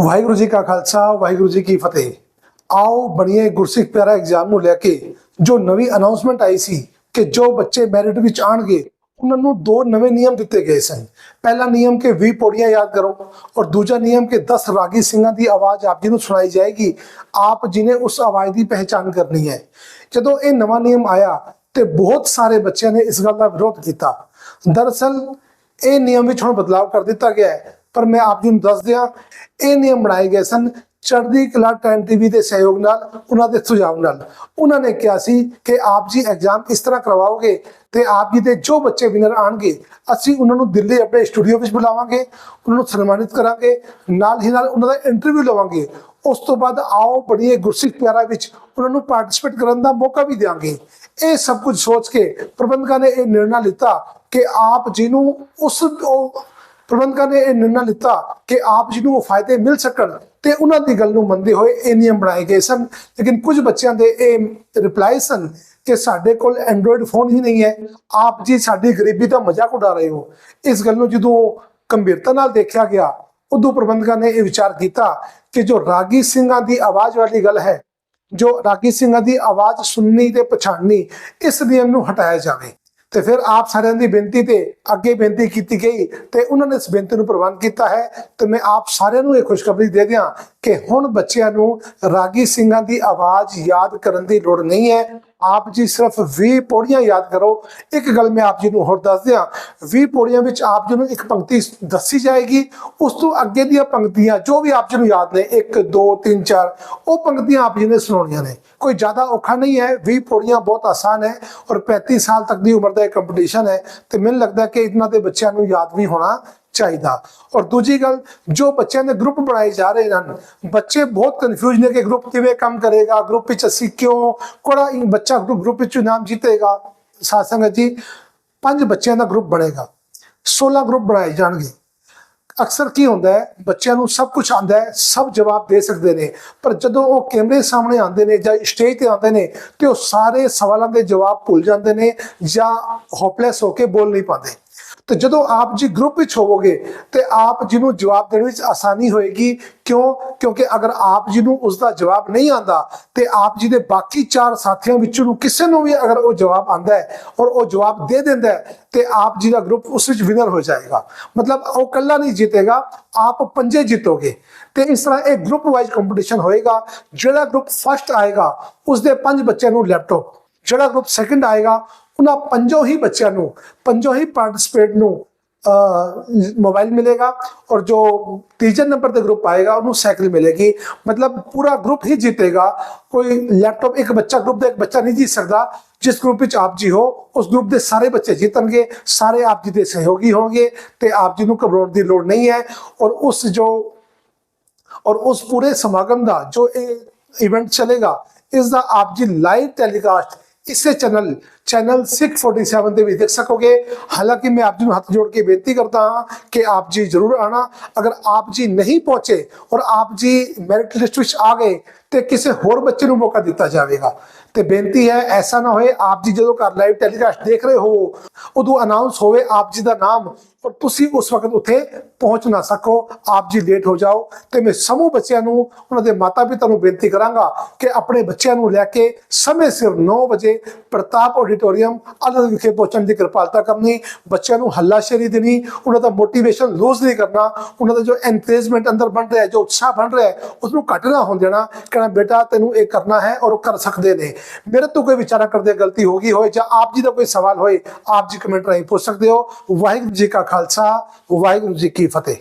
ਵਾਹਿਗੁਰੂ ਜੀ ਕਾ ਖਾਲਸਾ, ਵਾਹਿਗੁਰੂ ਜੀ ਕੀ ਫਤਿਹ। ਆਓ ਬਣੀਏ ਗੁਰਸਿੱਖ ਪਿਆਰਾ ਐਗਜ਼ਾਮ ਨੂੰ ਲੈ ਕੇ ਜੋ ਨਵੀਂ ਅਨਾਉਂਸਮੈਂਟ ਆਈ ਸੀ ਕਿ ਜੋ ਬੱਚੇ ਮੈਰਿਟ ਵਿੱਚ ਆਣਗੇ ਉਹਨਾਂ ਨੂੰ ਦੋ ਨਵੇਂ ਨਿਯਮ ਦਿੱਤੇ ਗਏ ਸਨ। ਪਹਿਲਾ ਨਿਯਮ ਕਿ 20 ਪੌੜੀਆਂ ਯਾਦ ਕਰੋ ਔਰ ਦੂਜਾ ਨਿਯਮ ਕਿ 10 ਰਾਗੀ ਸਿੰਘਾਂ ਦੀ ਆਵਾਜ਼ ਆਪ ਜੀ ਨੂੰ ਸੁਣਾਈ ਜਾਏਗੀ, ਆਪ ਜੀ ਨੇ ਉਸ ਆਵਾਜ਼ ਦੀ ਪਹਿਚਾਨ ਕਰਨੀ ਹੈ। ਜਦੋਂ ਇਹ ਨਵਾਂ ਨਿਯਮ ਆਇਆ ਤੇ ਬਹੁਤ ਸਾਰੇ ਬੱਚਿਆਂ ਨੇ ਇਸ ਗੱਲ ਦਾ ਵਿਰੋਧ ਕੀਤਾ। ਦਰਅਸਲ, ਇਹ ਨਿਯਮ ਵਿੱਚ ਹੁਣ ਬਦਲਾਅ ਕਰ ਦਿੱਤਾ ਗਿਆ ਹੈ। ਪਰ ਮੈਂ ਆਪ ਜੀ ਨੂੰ ਦੱਸ ਦਿਆਂ, ਇਹ ਨਿਯਮ ਬਣਾਏ ਗਏ ਸਨ। ਚੜ੍ਹਦੀ ਕਲਾ ਟਾਈਮ ਟੀਵੀ ਦੇ ਸਹਿਯੋਗ ਨਾਲ, ਉਹਨਾਂ ਦੇ ਸੁਝਾਅ ਨਾਲ। ਉਹਨਾਂ ਨੇ ਕਿਹਾ ਸੀ ਕਿ ਆਪ ਜੀ ਐਗਜ਼ਾਮ ਇਸ ਤਰ੍ਹਾਂ ਕਰਵਾਓਗੇ ਤੇ ਆਪ ਜੀ ਦੇ ਜੋ ਬੱਚੇ ਵਿਨਰ ਆਣਗੇ ਅਸੀਂ ਉਹਨਾਂ ਨੂੰ ਦਿੱਲੀ ਆਪਣੇ ਸਟੂਡੀਓ ਵਿੱਚ ਬੁਲਾਵਾਂਗੇ, ਉਹਨਾਂ ਨੂੰ ਸਨਮਾਨਿਤ ਕਰਾਂਗੇ, ਨਾਲ ਹੀ ਨਾਲ ਉਹਨਾਂ ਦਾ ਇੰਟਰਵਿਊ ਲਵਾਂਗੇ। ਉਸ ਤੋਂ ਬਾਅਦ ਆਓ ਬੜੀਏ ਗੁਰਸਿੱਖ ਪਿਆਰਾ ਵਿੱਚ ਉਹਨਾਂ ਨੂੰ ਪਾਰਟਿਸਿਪੇਟ ਕਰਨ ਦਾ ਮੌਕਾ ਵੀ ਦਿਆਂਗੇ। ਇਹ ਸਭ ਕੁਝ ਸੋਚ ਕੇ ਪ੍ਰਬੰਧਕਾਂ ਨੇ ਇਹ ਨਿਰਣਾ ਲਿੱਤਾ ਕਿ ਆਪ ਜੀ ਨੂੰ ਉਸ ਪ੍ਰਬੰਧਕਾਂ ਨੇ ਇਹ ਨਿਰਣਾ ਲਿੱਤਾ ਕਿ ਆਪ ਜੀ ਨੂੰ ਫਾਇਦੇ ਮਿਲ ਸਕਣ ਤੇ ਉਹਨਾਂ ਦੀ ਗੱਲ ਨੂੰ ਮੰਨਦੇ ਹੋਏ ਇਹ ਨਿਯਮ ਬਣਾਏ ਗਏ ਸਨ। ਲੇਕਿਨ ਕੁਝ ਬੱਚਿਆਂ ਦੇ ਇਹ ਰਿਪਲਾਈ ਸਨ ਕਿ ਸਾਡੇ ਕੋਲ ਐਂਡਰੋਇਡ ਫੋਨ ਹੀ ਨਹੀਂ ਹੈ। ਆਪ ਜੀ ਸਾਡੀ ਗਰੀਬੀ ਦਾ ਮਜ਼ਾਕ ਉਡਾ ਰਹੇ ਹੋ। ਇਸ ਗੱਲ ਨੂੰ ਜਦੋਂ ਗੰਭੀਰਤਾ ਨਾਲ ਦੇਖਿਆ ਗਿਆ, ਉਦੋਂ ਪ੍ਰਬੰਧਕਾਂ ਨੇ ਇਹ ਵਿਚਾਰ ਕੀਤਾ ਕਿ ਜੋ ਰਾਗੀ ਸਿੰਘਾਂ ਦੀ ਆਵਾਜ਼ ਵਾਲੀ ਗੱਲ ਹੈ, ਜੋ ਰਾਗੀ ਸਿੰਘਾਂ ਦੀ ਆਵਾਜ਼ ਸੁਣਨੀ ਤੇ ਪਛਾਣਨੀ, ਇਸ ਨਿਯਮ ਨੂੰ ਹਟਾਇਆ ਜਾਵੇ। ਤੇ ਫਿਰ ਆਪ ਸਾਰਿਆਂ ਦੀ ਬੇਨਤੀ ਤੇ ਅੱਗੇ ਬੇਨਤੀ ਕੀਤੀ ਗਈ ਤੇ ਉਹਨਾਂ ਨੇ ਇਸ ਬੇਨਤੀ ਨੂੰ ਪ੍ਰਵਾਨ ਕੀਤਾ ਹੈ ਤੇ ਮੈਂ ਆਪ ਸਾਰਿਆਂ ਨੂੰ ਇਹ ਖੁਸ਼ਖਬਰੀ ਦੇ ਦਿਆਂ ਕਿ ਹੁਣ ਬੱਚਿਆਂ ਨੂੰ ਰਾਗੀ ਸਿੰਘਾਂ ਦੀ ਆਵਾਜ਼ ਯਾਦ ਕਰਨ ਦੀ ਲੋੜ ਨਹੀਂ ਹੈ। ਆਪ ਜੀ ਸਿਰਫ 20 ਪੌੜੀਆਂ ਯਾਦ ਕਰੋ। ਇੱਕ ਗੱਲ ਮੈਂ ਆਪ ਜੀ ਨੂੰ ਹੋਰ ਦੱਸ ਦਿਆਂ। 20 ਪੌੜੀਆਂ ਵਿੱਚ ਆਪ ਜੀ ਨੂੰ ਇੱਕ ਪੰਕਤੀ ਦੱਸੀ ਜਾਏਗੀ। ਉਸ ਤੋਂ ਅੱਗੇ ਦੀਆਂ ਪੰਕਤੀਆਂ ਜੋ ਵੀ ਆਪ ਜੀ ਨੂੰ ਯਾਦ ਨੇ 1 2 3 4 ਉਹ ਪੰਕਤੀਆਂ ਆਪ ਜੀ ਨੇ ਸੁਣਾਉਣੀਆਂ ਨੇ। ਕੋਈ ਜ਼ਿਆਦਾ ਔਖਾ ਨਹੀਂ ਹੈ। 20 ਪੌੜੀਆਂ ਬਹੁਤ ਆਸਾਨ ਹੈ ਔਰ 35 ਸਾਲ ਤੱਕ ਦੀ ਉਮਰ ਦਾ ਇਹ ਕੰਪੀਟੀਸ਼ਨ ਹੈ ਤੇ ਮੈਨੂੰ ਲੱਗਦਾ ਕਿ ਇਹਨਾਂ ਦੇ ਬੱਚਿਆਂ ਨੂੰ ਯਾਦ ਵੀ ਹੋਣਾ ਚਾਹੀਦਾ। ਔਰ ਦੂਜੀ ਗੱਲ, ਜੋ ਬੱਚਿਆਂ ਦੇ ਗਰੁੱਪ ਬਣਾਏ ਜਾ ਰਹੇ ਹਨ, ਬੱਚੇ ਬਹੁਤ ਕਨਫਿਊਜ਼ ਨੇ ਕਿ ਗਰੁੱਪ ਕਿਵੇਂ ਕੰਮ ਕਰੇਗਾ ਗਰੁੱਪ ਵਿੱਚ ਅਸੀਂ ਕਿਉਂ ਕੋੜਾ ਬੱਚਾ ਗਰੁੱਪ ਵਿੱਚ ਨਾਮ ਜਿੱਤੇਗਾ। ਸਾਧ ਜੀ, ਪੰਜ ਬੱਚਿਆਂ ਦਾ ਗਰੁੱਪ ਬਣੇਗਾ। 16 ਗਰੁੱਪ ਬਣਾਏ ਜਾਣਗੇ। ਅਕਸਰ ਕੀ ਹੁੰਦਾ ਹੈ, ਬੱਚਿਆਂ ਨੂੰ ਸਭ ਕੁਝ ਆਉਂਦਾ ਹੈ, ਸਭ ਜਵਾਬ ਦੇ ਸਕਦੇ ਨੇ। ਪਰ ਜਦੋਂ ਉਹ ਕੈਮਰੇ ਸਾਹਮਣੇ ਆਉਂਦੇ ਨੇ ਜਾਂ ਸਟੇਜ ਤੇ ਆਉਂਦੇ ਨੇ, ਤੇ ਉਹ ਸਾਰੇ ਸਵਾਲਾਂ ਦੇ ਜਵਾਬ ਭੁੱਲ ਜਾਂਦੇ ਨੇ ਜਾਂ ਹੋਪਲੈਸ ਹੋ ਕੇ ਬੋਲ ਨਹੀਂ ਪਾਉਂਦੇ। ਤੇ ਜਦੋਂ ਆਪ ਜੀ ਗਰੁੱਪ ਵਿੱਚ ਹੋਵੋਗੇ, ਤੇ ਆਪ ਜੀ ਨੂੰ ਜਵਾਬ ਦੇਣ ਵਿੱਚ ਆਸਾਨੀ ਹੋਏਗੀ। ਕਿਉਂ? ਕਿਉਂਕਿ ਅਗਰ ਆਪ ਜੀ ਨੂੰ ਉਸ ਦਾ ਜਵਾਬ ਨਹੀਂ ਆਂਦਾ ਤੇ ਆਪ ਜੀ ਦੇ ਬਾਕੀ ਚਾਰ ਸਾਥੀਆਂ ਵਿੱਚੋਂ ਕਿਸੇ ਨੂੰ ਵੀ ਅਗਰ ਉਹ ਜਵਾਬ ਆਂਦਾ ਹੈ ਔਰ ਉਹ ਜਵਾਬ ਦੇ ਦਿੰਦਾ ਹੈ, ਤੇ ਆਪ ਜੀ ਦਾ ਗਰੁੱਪ ਉਸ ਵਿੱਚ ਵਿਨਰ ਹੋ ਜਾਏਗਾ। ਮਤਲਬ ਉਹ ਕੱਲਾ ਨਹੀਂ ਜਿੱਤੇਗਾ, ਆਪ ਪੰਜੇ ਜਿੱਤੋਗੇ। ਤੇ ਇਸ ਤਰ੍ਹਾਂ ਇਹ ਗਰੁੱਪ ਵਾਈਜ਼ ਕੰਪੀਟੀਸ਼ਨ ਹੋਏਗਾ, ਜਿਹੜਾ ਗਰੁੱਪ ਫਸਟ ਆਏਗਾ ਉਸ ਦੇ ਪੰਜ ਬੱਚਿਆਂ ਨੂੰ ਲੈਪਟਾਪ ਜਿਹੜਾ ਗਰੁੱਪ ਸੈਕੰਡ ਆਏਗਾ ਉਹਨਾਂ ਪੰਜੋ ਹੀ ਬੱਚਿਆਂ ਨੂੰ, ਪੰਜੋ ਹੀ ਪਾਰਟਿਸਪੇਟ ਨੂੰ ਮੋਬਾਈਲ ਮਿਲੇਗਾ ਔਰ ਜੋ ਤੀਜੇ ਨੰਬਰ ਤੇ ਗਰੁੱਪ ਆਏਗਾ, ਉਹਨੂੰ ਸਾਈਕਲ ਮਿਲੇਗੀ। ਮਤਲਬ ਪੂਰਾ ਗਰੁੱਪ ਹੀ ਜਿੱਤੇਗਾ। ਕੋਈ ਲੈਪਟਾਪ ਇੱਕ ਬੱਚਾ ਗਰੁੱਪ ਦਾ ਇੱਕ ਬੱਚਾ ਨਹੀਂ ਜਿੱਤ ਸਕਦਾ। ਜਿਸ ਗਰੁੱਪ ਵਿੱਚ ਆਪ ਜੀ ਹੋ, ਉਸ ਗਰੁੱਪ ਦੇ ਸਾਰੇ ਬੱਚੇ ਜਿੱਤਣਗੇ, ਸਾਰੇ ਆਪ ਜੀ ਦੇ ਸਹਿਯੋਗੀ ਹੋਣਗੇ ਤੇ ਆਪ ਜੀ ਨੂੰ ਘਬਰਾਉਣ ਦੀ ਲੋੜ ਨਹੀਂ ਹੈ। ਔਰ ਉਸ ਜੋ, ਔਰ ਉਸ ਪੂਰੇ ਸਮਾਗਮ ਦਾ ਜੋ ਇਹ ਇਵੈਂਟ ਚਲੇਗਾ, ਇਸ ਦਾ ਆਪ ਜੀ ਲਾਈਵ ਟੈਲੀਕਾਸਟ ਇਸੇ ਚੈਨਲ ਚੈਨਲ 647 ਤੇ ਵੀ ਦੇਖ ਸਕੋਗੇ। ਹਾਲਾਂਕਿ ਮੈਂ ਆਪ ਜੀ ਨੂੰ ਹੱਥ ਜੋੜ ਕੇ ਬੇਨਤੀ ਕਰਦਾ ਹਾਂ ਕਿ ਆਪ ਜੀ ਜ਼ਰੂਰ ਆਣਾ। ਅਗਰ ਆਪ ਜੀ ਨਹੀਂ ਪਹੁੰਚੇ ਔਰ ਆਪ ਜੀ ਮੈਰਿਟ ਲਿਸਟ ਵਿੱਚ ਆ ਗਏ, ਤੇ ਕਿਸੇ ਹੋਰ ਬੱਚੇ ਨੂੰ ਮੌਕਾ ਦਿੱਤਾ ਜਾਵੇਗਾ। ਤੇ ਬੇਨਤੀ ਹੈ, ਐਸਾ ਨਾ ਹੋਏ, ਆਪ ਜੀ ਜਦੋਂ ਘਰ ਲਾਈਵ ਟੈਲੀਕਾਸਟ ਦੇਖ ਰਹੇ ਹੋ, ਉਦੋਂ ਅਨਾਉਂਸ ਹੋਵੇ ਆਪ ਜੀ ਦਾ ਨਾਮ ਔਰ ਤੁਸੀਂ ਉਸ ਵਕਤ ਉੱਥੇ ਪਹੁੰਚ ਨਾ ਸਕੋ। ਆਪ ਜੀ ਲੇਟ ਹੋ ਜਾਓ। ਤੇ ਮੈਂ ਸਮੂਹ ਬੱਚਿਆਂ ਨੂੰ, ਉਹਨਾਂ ਦੇ ਮਾਤਾ ਪਿਤਾ ਨੂੰ ਬੇਨਤੀ ਕਰਾਂਗਾ ਕਿ ਆਪਣੇ ਬੱਚਿਆਂ ਨੂੰ ਲੈ ਕੇ ਸਮੇਂ ਸਿਰ 9 ਵਜੇ ਪ੍ਰਤਾਪ ਆਡੀਟੋਰੀਅਮ ਅਲੱਗ ਵਿਖੇ ਪਹੁੰਚਣ ਦੀ ਕਿਰਪਾਲਤਾ ਕਰਨੀ ਬੱਚਿਆਂ ਨੂੰ ਹੱਲਾਸ਼ੇਰੀ ਦੇਣੀ ਉਹਨਾਂ ਦਾ ਮੋਟੀਵੇਸ਼ਨ ਲੂਜ਼ ਨਹੀਂ ਕਰਨਾ ਉਹਨਾਂ ਦਾ ਜੋ ਐਨਕਰੇਜਮੈਂਟ ਅੰਦਰ ਬਣ ਰਿਹਾ ਹੈ ਜੋ ਉਤਸ਼ਾਹ ਬਣ ਰਿਹਾ ਹੈ ਉਸ ਨੂੰ ਘੱਟ ਨਾ ਹੋਣ ਦੇਣਾ ਕਹਿਣਾ ਬੇਟਾ ਤੈਨੂੰ ਇਹ ਕਰਨਾ ਹੈ ਔਰ ਉਹ ਕਰ ਸਕਦੇ ਨੇ ਮੇਰੇ ਤੋਂ ਕੋਈ ਵਿਚਾਰਾ ਕਰਦੇ ਗਲਤੀ ਹੋ ਗਈ ਹੋਏ ਜਾਂ ਆਪ ਜੀ ਦਾ ਕੋਈ ਸਵਾਲ ਹੋਏ ਆਪ ਜੀ ਕਮੈਂਟ ਰਾਹੀਂ ਪੁੱਛ ਸਕਦੇ ਹੋ ਵਾਹਿਗੁਰੂ ਜੀ ਕਾ ਖਾਲਸਾ ਵਾਹਿਗੁਰੂ ਜੀ ਕੀ ਫਤਿਹ